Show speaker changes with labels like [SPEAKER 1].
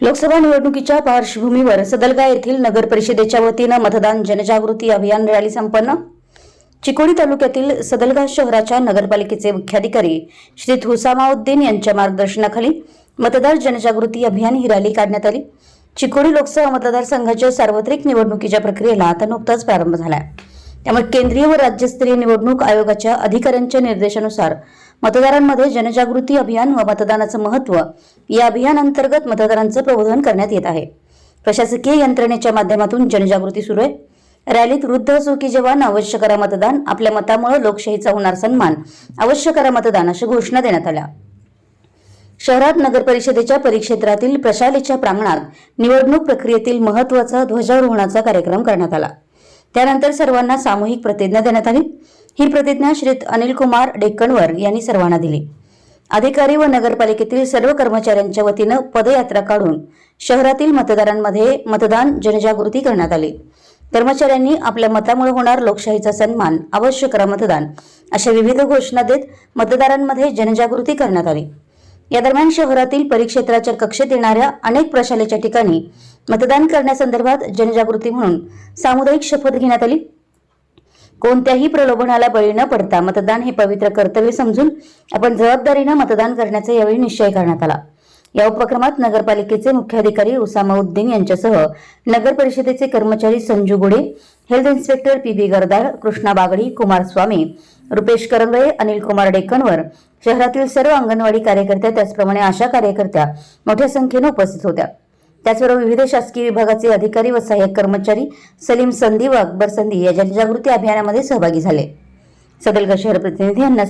[SPEAKER 1] लोकसभा निवडणुकीच्या पार्श्वभूमीवर सदलगा येथील नगर परिषदेच्या वतीनं मतदान जनजागृती अभियान रॅली संपन्न. चिकोडी तालुक्यातील सदलगा शहराच्या नगरपालिकेचे मुख्याधिकारी श्री हुसामाउद्दीन यांच्या मार्गदर्शनाखाली मतदार जनजागृती अभियान ही रॅली काढण्यात आली. चिकोडी लोकसभा मतदारसंघाच्या सार्वत्रिक निवडणुकीच्या प्रक्रियेला आता नुकताच प्रारंभ झाला त्यामुळे केंद्रीय व राज्यस्तरीय निवडणूक आयोगाच्या अधिकाऱ्यांच्या निर्देशानुसार मतदारांमध्ये जनजागृती अभियान व मतदानाचं महत्त्व या अभियानांतर्गत मतदारांचं प्रबोधन करण्यात येत आहे. प्रशासकीय यंत्रणेच्या माध्यमातून जनजागृती सुरू आहे. रॅलीत वृद्ध असो की जवान अवश्य करा मतदान आपल्या मतामुळे लोकशाहीचा होणार सन्मान अवश्य करा मतदान अशी घोषणा देण्यात आल्या. शहरात नगर परिषदेच्या परिक्षेत्रातील प्रशालेच्या प्रांगणात निवडणूक प्रक्रियेतील महत्त्वाचा ध्वजारोहणाचा कार्यक्रम करण्यात आला. त्यानंतर सर्वांना सामूहिक प्रतिज्ञा देण्यात आली. ही प्रतिज्ञा श्री अनिल कुमार डेक्कणवर यांनी सर्वांना दिली. अधिकारी व नगरपालिकेतील सर्व कर्मचाऱ्यांच्या वतीनं पदयात्रा काढून शहरातील मतदारांमध्ये मतदान जनजागृती करण्यात आली. कर्मचाऱ्यांनी आपल्या मतामुळे होणार लोकशाहीचा सन्मान अवश्य करा मतदान अशा विविध घोषणा देत मतदारांमध्ये जनजागृती करण्यात आली. या दरम्यान शहरातील परिक्षेत्राच्या कक्षेत येणाऱ्या अनेक प्रशालेच्या ठिकाणी मतदान करण्यासंदर्भात जनजागृती म्हणून सामुदायिक शपथ घेण्यात आली. कोणत्याही प्रलोभनाला बळी न पडता मतदान हे पवित्र कर्तव्य समजून आपण जबाबदारीनं मतदान करण्याचा यावेळी निश्चय करण्यात आला. या उपक्रमात नगरपालिकेचे मुख्याधिकारी उसामाउद्दीन यांच्यासह नगर परिषदेचे कर्मचारी Sanju Gude health inspector P B Gardar Krishna Bagdi Kumar Swami Rupesh Karangale Anil Kumar डेक्कनवर शहरातील सर्व अंगणवाडी कार्यकर्त्या त्याचप्रमाणे आशा कार्यकर्त्या मोठ्या संख्येनं उपस्थित होत्या. त्याचबरोबर विविध शासकीय विभागाचे अधिकारी व सहाय्यक कर्मचारी सलीम संधी व अकबर संधी या जनजागृती अभियानामध्ये सहभागी झाले. सदलगा शहर प्रतिनिधी यांना